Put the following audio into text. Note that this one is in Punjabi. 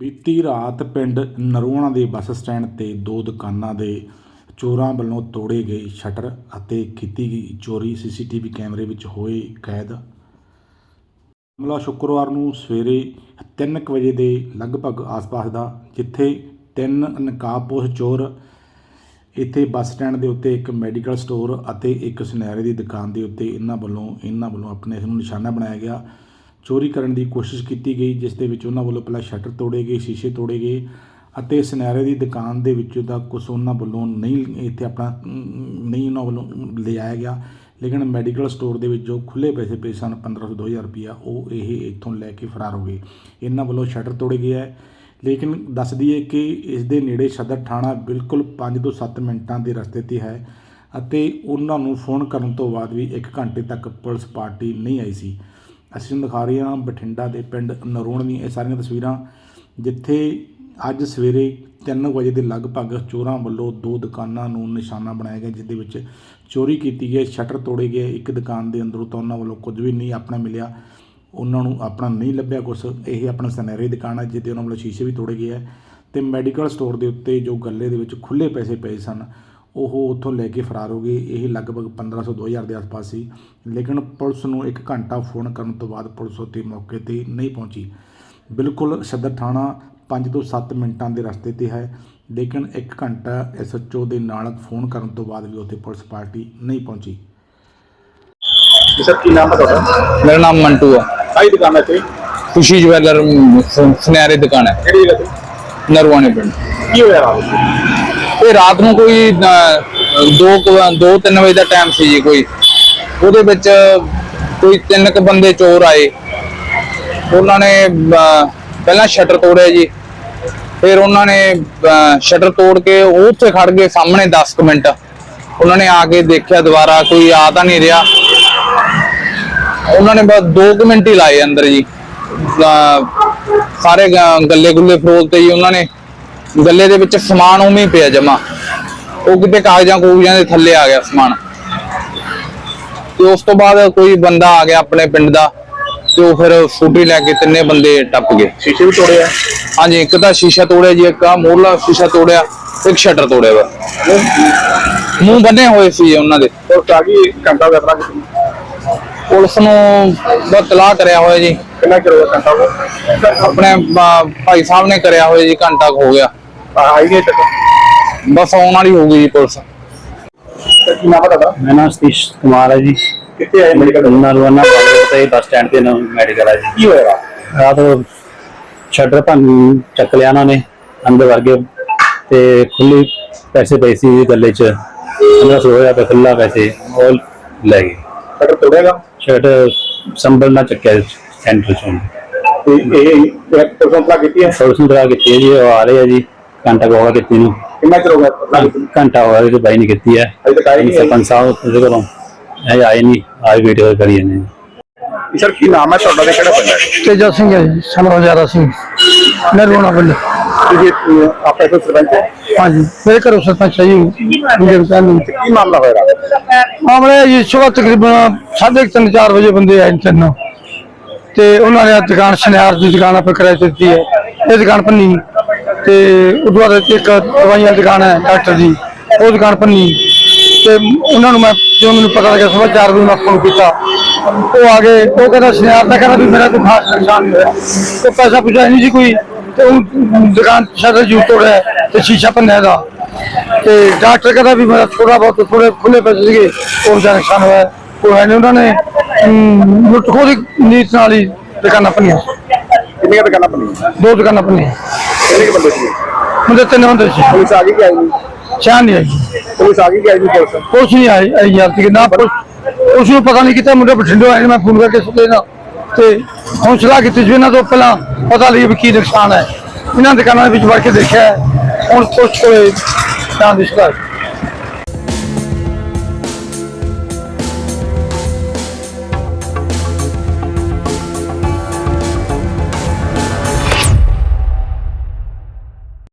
ਬੀਤੀ ਰਾਤ ਪਿੰਡ ਨਰੋਣਾ ਦੇ ਬੱਸ ਸਟੈਂਡ ਤੇ ਦੋ ਦੁਕਾਨਾਂ ਦੇ ਚੋਰਾਂ ਵੱਲੋਂ ਤੋੜੇ ਗਏ ਸ਼ਟਰ ਅਤੇ ਕੀਤੀ ਗਈ ਚੋਰੀ ਸੀਸੀਟੀਵੀ ਕੈਮਰੇ ਵਿੱਚ ਹੋਏ ਕੈਦ। ਮਾਮਲਾ ਸ਼ੁੱਕਰਵਾਰ ਨੂੰ ਸਵੇਰੇ 3:00 ਵਜੇ ਦੇ ਲਗਭਗ ਆਸ-ਪਾਸ ਦਾ, ਜਿੱਥੇ ਤਿੰਨ ਨਕਾਬਪੋਸ਼ ਚੋਰ ਇੱਥੇ ਬੱਸ ਸਟੈਂਡ ਦੇ ਉੱਤੇ ਇੱਕ ਮੈਡੀਕਲ ਸਟੋਰ ਅਤੇ ਇੱਕ ਸੁਨਹਿਰੇ ਦੀ ਦੁਕਾਨ ਦੇ ਉੱਤੇ ਇਹਨਾਂ ਵੱਲੋਂ ਇਹਨਾਂ ਵੱਲੋਂ ਆਪਣੇ ਇਸ ਨੂੰ ਨਿਸ਼ਾਨਾ ਬਣਾਇਆ ਗਿਆ। ਚੋਰੀ ਕਰਨ ਦੀ ਕੋਸ਼ਿਸ਼ ਕੀਤੀ ਗਈ, ਜਿਸ ਦੇ ਵਿੱਚ ਉਹਨਾਂ ਵੱਲੋਂ ਪਹਿਲਾਂ ਸ਼ਟਰ ਤੋੜੇ ਗਏ, ਸ਼ੀਸ਼ੇ ਤੋੜੇ ਗਏ ਅਤੇ ਸੁਨਿਆਰੇ ਦੀ ਦੁਕਾਨ ਦੇ ਵਿੱਚੋਂ ਦਾ ਕੁਝ ਉਹਨਾਂ ਵੱਲੋਂ ਨਹੀਂ ਇੱਥੇ ਆਪਣਾ ਨਹੀਂ ਉਹਨਾਂ ਵੱਲੋਂ ਲਿਆਇਆ ਗਿਆ। ਲੇਕਿਨ ਮੈਡੀਕਲ ਸਟੋਰ ਦੇ ਵਿੱਚ ਜੋ ਖੁੱਲੇ ਪੈਸੇ ਪਏ ਸਨ 1500 2000 ਰੁਪਇਆ ਉਹ ਇਹ ਇੱਥੋਂ ਲੈ ਕੇ ਫਰਾਰ ਹੋ ਗਏ। ਇਹਨਾਂ ਵੱਲੋਂ ਸ਼ਟਰ ਤੋੜੇ ਗਿਆ ਹੈ। ਲੇਕਿਨ ਦੱਸ ਦਈਏ ਕਿ ਇਸ ਦੇ ਨੇੜੇ ਸਦਰ ਥਾਣਾ ਬਿਲਕੁਲ 5 ਤੋਂ 7 ਮਿੰਟਾਂ ਦੇ ਰਸਤੇ ਤੇ ਹੈ ਅਤੇ ਉਹਨਾਂ ਨੂੰ ਫੋਨ ਕਰਨ ਤੋਂ ਬਾਅਦ ਵੀ 1 ਘੰਟੇ ਤੱਕ ਪੁਲਿਸ ਪਾਰਟੀ ਨਹੀਂ ਆਈ ਸੀ। ਅਸੀਂ ਦਿਖਾ ਰਹੇ ਹਾਂ ਬਠਿੰਡਾ ਦੇ ਪਿੰਡ ਨਰੋਣ ਦੀਆਂ ਇਹ ਸਾਰੀਆਂ ਤਸਵੀਰਾਂ, ਜਿੱਥੇ ਅੱਜ ਸਵੇਰੇ 3 ਵਜੇ ਦੇ ਲਗਭਗ ਚੋਰਾਂ ਵੱਲੋਂ ਦੋ ਦੁਕਾਨਾਂ ਨੂੰ ਨਿਸ਼ਾਨਾ ਬਣਾਇਆ ਗਿਆ, ਜਿਸ ਦੇ ਵਿੱਚ ਚੋਰੀ ਕੀਤੀ ਗਈ, ਸ਼ਟਰ ਤੋੜੇ ਗਏ, ਇੱਕ ਦੁਕਾਨ ਦੇ ਅੰਦਰੋਂ ਤਾਂ ਉਹਨਾਂ ਵੱਲੋਂ ਕੁਝ ਵੀ ਨਹੀਂ ਆਪਣਾ ਮਿਲਿਆ, ਉਹਨਾਂ ਨੂੰ ਆਪਣਾ ਨਹੀਂ ਲੱਭਿਆ ਕੁਛ, ਇਹ ਆਪਣਾ ਸੁਨਹਿਰੀ ਦੁਕਾਨ ਹੈ ਜਿਹਦੇ ਉਹਨਾਂ ਵੱਲੋਂ ਸ਼ੀਸ਼ੇ ਵੀ ਤੋੜੇ ਗਏ ਹੈ ਤੇ ਮੈਡੀਕਲ ਸਟੋਰ ਦੇ ਉੱਤੇ ਜੋ ਗੱਲੇ ਦੇ ਵਿੱਚ ਖੁੱਲੇ ਪੈਸੇ ਪਏ ਸਨ ਉਹ ਉੱਥੋਂ ਲੈ ਕੇ ਫਰਾਰ ਹੋ ਗਏ। ਇਹ ਲਗਭਗ 1500 2000 ਦੇ ਆਸ-ਪਾਸ ਸੀ। ਲੇਕਿਨ ਪੁਲਿਸ ਨੂੰ 1 ਘੰਟਾ ਫੋਨ ਕਰਨ ਤੋਂ ਬਾਅਦ ਪੁਲਿਸ ਉੱਥੇ ਮੌਕੇ ਤੇ ਨਹੀਂ ਪਹੁੰਚੀ। ਬਿਲਕੁਲ ਸਦਰ ਥਾਣਾ 5 ਤੋਂ 7 ਮਿੰਟਾਂ ਦੇ ਰਸਤੇ ਤੇ ਹੈ। ਲੇਕਿਨ 1 ਘੰਟਾ ਐਸਐਚਓ ਦੇ ਨਾਲ ਫੋਨ ਕਰਨ ਤੋਂ ਬਾਅਦ ਵੀ ਉੱਥੇ ਪੁਲਿਸ ਪਾਰਟੀ ਨਹੀਂ ਪਹੁੰਚੀ। ਸਰ ਕੀ ਨਾਮ ਹੈ ਤੁਹਾਡਾ? ਮੇਰਾ ਨਾਮ ਮੰਟੂ ਆ। ਆਹੀ ਦੁਕਾਨ ਹੈ ਤੇ ਖੁਸ਼ੀ ਜਵੈਲਰ ਸੁਨਿਆਰੇ ਦੁਕਾਨ ਹੈ। ਕਿਹੜੀ ਜਗ੍ਹਾ ਤੇ? ਨਰਵਾਣੇ ਪਿੰਡ। ਕੀ ਹੋਇਆ ਰਾਤ ਰਾਤ ਨੂੰ ਕੋਈ 2 ਦੋ 3 ਵਜੇ ਦਾ ਟਾਈਮ ਸੀ ਜੀ ਕੋਈ। ਉਹਦੇ ਵਿੱਚ ਕੋਈ ਤਿੰਨ ਕ ਬੰਦੇ ਚੋਰ ਆਏ। ਉਹਨਾਂ ਨੇ ਪਹਿਲਾਂ ਸ਼ਟਰ ਤੋੜਿਆ ਜੀ। ਫਿਰ ਉਹਨਾਂ ਨੇ ਸ਼ਟਰ ਤੋੜ ਕੇ ਉਹ ਉੱਥੇ ਖੜ ਗਏ ਸਾਹਮਣੇ 10 ਕੁ ਮਿੰਟ। ਉਹਨਾਂ ਨੇ ਆ ਕੇ ਦੇਖਿਆ ਦੁਬਾਰਾ ਕੋਈ ਆ ਤਾਂ ਨਹੀਂ ਰਿਹਾ। ਉਹਨਾਂ ਨੇ ਬਸ 2 ਕੁ ਮਿੰਟ ਹੀ ਲਾਏ ਅੰਦਰ ਜੀ। ਸਾਰੇ ਗੱਲੇ ਗੁੱਲੇ ਫਰੋਲ ਤੇ ਜੀ ਉਹਨਾਂ ਨੇ। ਗੱਲੇ ਦੇ ਵਿੱਚ ਸਮਾਨ ਉਵੇਂ ਹੀ ਪਿਆ ਜਮਾ। ਉਹ ਕਿਤੇ ਕਾਗਜ਼ਾਂ ਕੂਗਜ਼ਾਂ ਦੇ ਥੱਲੇ ਆ ਗਿਆ ਸਮਾਨ। ਤੇ ਉਸ ਤੋਂ ਬਾਅਦ ਕੋਈ ਬੰਦਾ ਆ ਗਿਆ ਆਪਣੇ ਪਿੰਡ ਦਾ ਤੇ ਉਹ ਫਿਰ ਸਕੂਟਰੀ ਲੈ ਕੇ ਤਿੰਨੇ ਬੰਦੇ ਟੱਪ ਗਏ। ਸ਼ੀਸ਼ੇ ਵੀ ਤੋੜੇ ਆ ਹਾਂਜੀ ਇੱਕ ਤਾਂ ਸ਼ੀਸ਼ਾ ਤੋੜਿਆ ਜੀ ਇੱਕ ਆ ਮੋਹਰਲਾ ਸ਼ੀਸ਼ਾ ਤੋੜਿਆ ਇੱਕ ਸ਼ਟਰ ਤੋੜਿਆ ਵਾ। ਮੂੰਹ ਬੰਨੇ ਹੋਏ ਸੀ ਉਹਨਾਂ ਦੇ। ਆ ਗਈ ਘੰਟਾ ਦਾ ਆਪਣਾ ਪੁਲਿਸ ਨੂੰ ਬਹੁਤ ਤਲਾਹ ਕਰਿਆ ਹੋਇਆ ਜੀ। ਕਿੰਨਾ ਚਿਰ ਘੰਟਾ ਹੋ ਆਪਣੇ ਅਹ, ਭਾਈ ਸਾਹਿਬ ਨੇ ਕਰਿਆ ਹੋਇਆ ਜੀ ਘੰਟਾ ਕੁ ਹੋ ਗਿਆ। ਤੱਕ ਬਸ ਆਉਣ ਵਾਲੀ ਹੋ ਗਈ ਜੀ ਪੁਲਿਸ। ਤੇ ਕੀ ਨਾਮ ਹੈ ਤੁਹਾਡਾ? ਮੇਰਾ ਨਾਮ ਸਤੀਸ਼ ਕੁਮਾਰ ਹੈ ਜੀ। ਕਿੱਥੇ ਆਏ ਮੈਡੀਕਲ ਨਰਵਾਨਾ ਤੇ ਬੱਸ ਸਟੈਂਡ ਤੇ ਮੈਡੀਕਲ ਹੈ ਜੀ। ਕੀ ਹੋਇਆ? ਰਾਤ ਰਾਤ ਸ਼ਟਰ ਭੰਨ ਚੱਕ ਲਿਆ ਉਹਨਾਂ ਨੇ ਅੰਦਰ ਵੜ ਗਏ ਤੇ ਖੁੱਲੀ ਪੈਸੇ ਪਏ ਸੀ ਗੱਲੇ 'ਚ। 1500 ਹੋਇਆ ਤੇ ਖੁੱਲਾ ਪੈਸੇ ਉਹ ਲੈ ਗਏ। ਸ਼ਟਰ ਤੋੜੇਗਾ ਸ਼ਟਰ ਸੰਭਲ ਨਾ ਚੱਕਿਆ ਸੈਂਟਰ ਚੋਂ ਤੇ ਇਹ ਇੱਕ ਪਰਸਨ ਪਲਾ ਕੀਤੀ ਹੈ? ਪੁਲਿਸ ਨੂੰ ਡਰਾ ਕੀਤੀ ਹੈ ਜੀ ਉਹ ਆ ਰਹੇ ਆ ਜੀ। ਘੰਟਾ ਗਿਆ ਕੀਤੀ ਨੂੰ। ਕਿੰਨਾ ਚਿਰ ਹੋ ਗਿਆ ਪਤਾ ਨਹੀਂ ਘੰਟਾ ਹੋ ਗਿਆ ਕਿ ਬਾਈ ਨਹੀਂ ਕੀਤੀ ਹੈ। ਅਜੇ ਤੱਕ ਆਈ ਨਹੀਂ ਸਰਪੰਚ ਸਾਹਿਬ ਉਹਦੇ ਕੋਲੋਂ। ਇਹ ਆਏ ਨਹੀਂ ਆਏ ਵੀਡੀਓ ਕਰੀ ਜਾਂਦੇ ਨੇ। ਜੀ ਸਰ ਕੀ ਨਾਮ ਹੈ ਤੁਹਾਡਾ ਤੇ ਕਿਹੜਾ ਪਿੰਡ ਹੈ? ਤੇਜਾ ਸਿੰਘ ਹੈ ਜੀ ਜ਼ਿਆਦਾ ਸਿੰਘ। ਨਰਵਣਾ ਪਿੰਡ। ਤੁਸੀਂ ਅਹ, ਆਪਣੇ ਕੋਲ ਸਰਪੰਚ ਹੋ? ਹਾਂਜੀ ਮੇਰੇ ਘਰੋਂ ਸਰਪੰਚ ਹੈ ਜੀ ਮੁੰਡੇ ਨੂੰ ਤੇ ਕੀ ਮਾਮਲਾ ਹੋਇਆ? ਰਾਤ ਮਾਮਲੇ ਜੀ ਸਵੇਰ ਤਕਰੀਬਨ 3:30 4 ਵਜੇ ਬੰਦੇ ਆਏ ਨੇ ਤਿੰਨ ਤੇ ਉਹਨਾਂ ਨੇ ਆਹ ਦੁਕਾਨ ਸ਼ਨਿਆਰ ਦੀ ਦੁਕਾਨ ਆਪੇ ਕਿਰਾਏ ਤੇ ਦਿੱਤੀ ਹੈ। ਇਹ ਦੁਕਾਨ ਪੰਨੀ ਤੇ ਉਦੋਂ ਬਾਅਦ ਇੱਕ ਦਵਾਈਆਂ ਦੀ ਦੁਕਾਨ ਹੈ ਡਾਕਟਰ ਦੀ ਉਹ ਦੁਕਾਨ ਪੰਨੀ ਤੇ ਉਹਨਾਂ ਨੂੰ ਮੈਂ ਜਦੋਂ ਮੈਨੂੰ ਪਤਾ ਲੱਗਿਆ ਸਵੇਰ 4 ਵਜੇ ਮੈਂ ਫੋਨ ਕੀਤਾ। ਉਹ ਆ ਗਏ। ਉਹ ਕਹਿੰਦਾ ਸ਼ਨਿਆਰ ਦਾ ਕਹਿੰਦਾ ਵੀ ਮੇਰਾ ਕੋਈ ਖਾਸ ਨੁਕਸਾਨ ਨਹੀਂ ਹੋਇਆ। ਤੇ ਪੈਸਾ ਪੁੱਛਿਆ ਨਹੀਂ ਸੀ ਕੋਈ? ਤੇ ਉਹ ਦੁਕਾਨ ਸ਼ਟਰ ਜੂ ਤੋੜਿਆ ਤੇ ਸ਼ੀਸ਼ਾ ਭੰਨਿਆ ਦਾ ਤੇ ਡਾਕਟਰ ਕਹਿੰਦਾ ਵੀ ਮੇਰਾ ਥੋੜਾ ਬਹੁਤ ਥੋੜੇ ਖੁੱਲੇ ਪੈਸੇ ਸੀਗੇ। ਉਹ ਦਾ ਨੁਕਸਾਨ ਹੋਇਆ। ਉਹ ਹੈ ਨੇ ਉਹਨਾਂ ਨੇ। ਅਮ, ਲੁੱਟ ਖੋਹ ਦੀ ਨੀਤ ਨਾਲ ਹੀ ਦੁਕਾਨਾਂ ਭੰਨੀਆਂ। ਕਿੰਨੀਆਂ ਦੁਕਾਨਾਂ ਬਣੀਆਂ ਦੋ ਦੁਕਾਨਾਂ ਭੰਨੀਆਂ। ਕਿੰਨੇ ਕੁ ਬੰਦੇ ਸੀ? ਮੁੰਡੇ ਤਿੰਨ ਹੁੰਦੇ ਸੀ। ਪੁਲਿਸ ਆ ਗਈ ਕਿ ਆਈ ਨਹੀਂ? ਸ਼ਾਨ ਨਹੀਂ ਆਈ। ਪੁਲਿਸ ਆ ਗਈ ਕਿ ਆਈ ਨਹੀਂ ਪੁਲਿਸ? ਕੁਛ ਨਹੀਂ ਆਈ ਆਈ ਯਾਰ ਕਿ ਨਾ ਪੁਲਿਸ- ਉਸ ਨੂੰ ਪਤਾ ਨਹੀਂ ਕਿਤੇ ਮੁੰਡੇ ਬਠਿੰਡੋਂ ਆਏ ਨੇ ਮੈਂ ਫੋਨ ਕਰਕੇ ਸੁਣਦੇ ਨਾ। ਤੇ ਹੌਸਲਾ ਕੀਤੀ ਸੀ ਇਹਨਾਂ ਤੋਂ ਪਹਿਲਾਂ ਪਤਾ ਲਈ ਵੀ ਕੀ ਨੁਕਸਾਨ ਹੈ। ਇਹਨਾਂ ਦੁਕਾਨਾਂ ਦੇ ਵਿੱਚ ਵੜ ਕੇ ਦੇਖਿਆ ਹੈ। ਹੁਣ ਕੁਛ ਕੋਲੇ ਤਾਂ ਦਿਸਦਾ